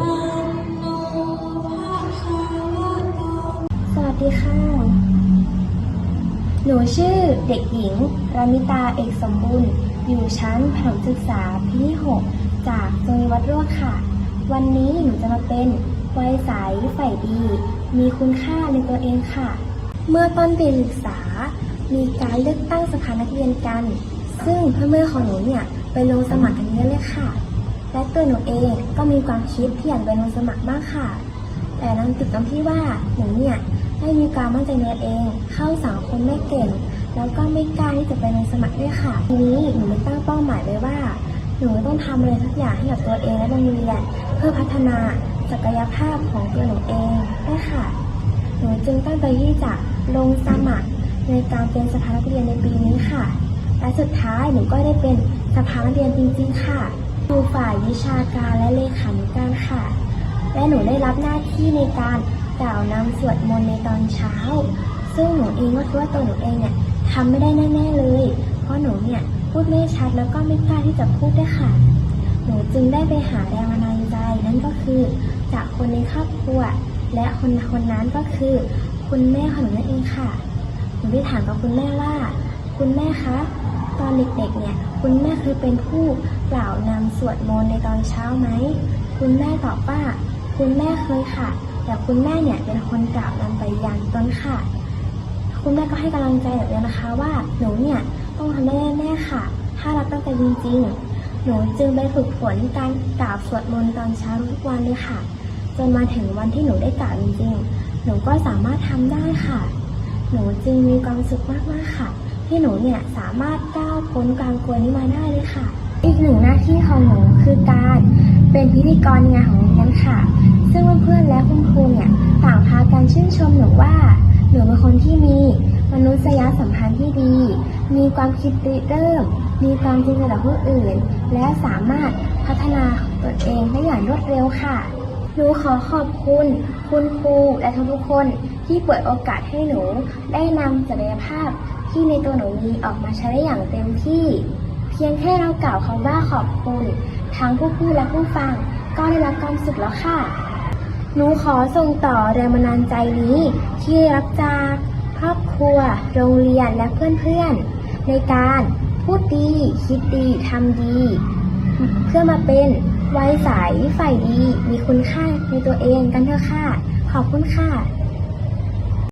ปันโนภะคะวะโตสวัสดีค่ะ หนูชื่อเด็กหญิงรามิตาเอกสมบูรณ์ อยู่ชั้นประถมศึกษาปีที่6จากโรงเรียนวัดโรดค่ะ วันนี้หนูจะมาเป็นวัยใสใฝ่ดี มีคุณค่าในตัวเองค่ะ เมื่อต้นปีศึกษา มีการเลือกตั้งสภานักเรียนกัน ซึ่งเพื่อนๆของหนูเนี่ยไปลงสมัครกันเยอะเลยค่ะ และตัวหนูเองก็มีความคิดที่อยากไปลงสมัครมากค่ะ แต่นั้นติดตรงที่ว่าหนูเนี่ยไม่มีความมั่นใจในตัวเอง เข้าสังคมไม่เก่ง แล้วก็ไม่กล้าที่จะไปลงสมัครด้วยค่ะ ทีนี้หนูเลยตั้งเป้าหมายไว้ว่า หนูต้องทำอะไรสักอย่างให้กับตัวเองและโรงเรียนเพื่อพัฒนาศักยภาพของตัวหนูเองด้วยค่ะ หนูจึงตั้งใจที่จะลงสมัครในการเป็นสภานักเรียนในปีนี้ค่ะ และสุดท้ายหนูก็ได้เป็นสภานักเรียนจริงๆค่ะ ดูฝ่ายวิชาการและเลขานุการค่ะ และหนูได้รับหน้าที่ในการกล่าวนำสวดมนต์ในตอนเช้า ซึ่งหนูเองก็คิดว่าตัวหนูเองเนี่ยทำไม่ได้แน่ๆเลย เพราะหนูเนี่ยพูดไม่ชัดแล้วก็ไม่กล้าที่จะพูดด้วยค่ะ หนูจึงได้ไปหาแรงบันดาลใจนั่นก็คือจากคนในครอบครัว และคนคนนั้นก็คือ คุณแม่ของหนูนั่นเองค่ะ หนูได้ถามกับคุณแม่ว่า คุณแม่คะ ตอนเด็กๆ เนี่ย คุณแม่เคยเป็นผู้กล่าวนำสวดมนต์ในตอนเช้าไหม คุณแม่ตอบว่า คุณแม่เคยค่ะ แต่คุณแม่เนี่ยเป็นคนกล่าวนำไปยังต้นค่ะ คุณแม่ก็ให้กำลังใจหนูเลยนะคะว่า หนูเนี่ยต้องทำได้แน่ๆค่ะ ถ้ารักตั้งใจจริงๆ หนูจึงไปฝึกฝนการกล่าวสวดมนต์ตอนเช้าทุกวันเลยค่ะ จนมาถึงวันที่หนูได้กล่าวจริงๆ หนูก็สามารถทำได้ค่ะ หนูจึงมีความสุขมากๆค่ะ ที่หนูเนี่ยสามารถก้าวพ้นความกลัวนี้มาได้เลยค่ะ อีกหนึ่งหน้าที่ของหนูคือการเป็นพิธีกรงานของโรงเรียนค่ะ ซึ่งเพื่อนๆและคุณครูเนี่ยต่างพากันชื่นชมหนูว่าหนูเป็นคนที่มีมนุษยสัมพันธ์ที่ดี มีความคิดริเริ่ม มีความจริงใจต่อผู้อื่น และสามารถพัฒนาตนเองได้อย่างรวดเร็วค่ะ หนูขอขอบคุณ คุณครูและทุกๆคนที่เปิดโอกาสให้หนูได้นำศักยภาพที่ในตัวหนูมีออกมาใช้ได้อย่างเต็มที่ เพียงแค่เรากล่าวคำว่าขอบคุณทั้งผู้พูดและผู้ฟัง ก็ได้รับความสุขแล้วค่ะ หนูขอส่งต่อแรงบันดาลใจนี้ ที่รับจากครอบครัว โรงเรียนและเพื่อนๆ ในการพูดดี คิดดีทำดี เพื่อมาเป็น วัยใสฝ่ายดี มีคุณค่าในตัวเองกันเถอะค่ะ ขอบคุณค่ะ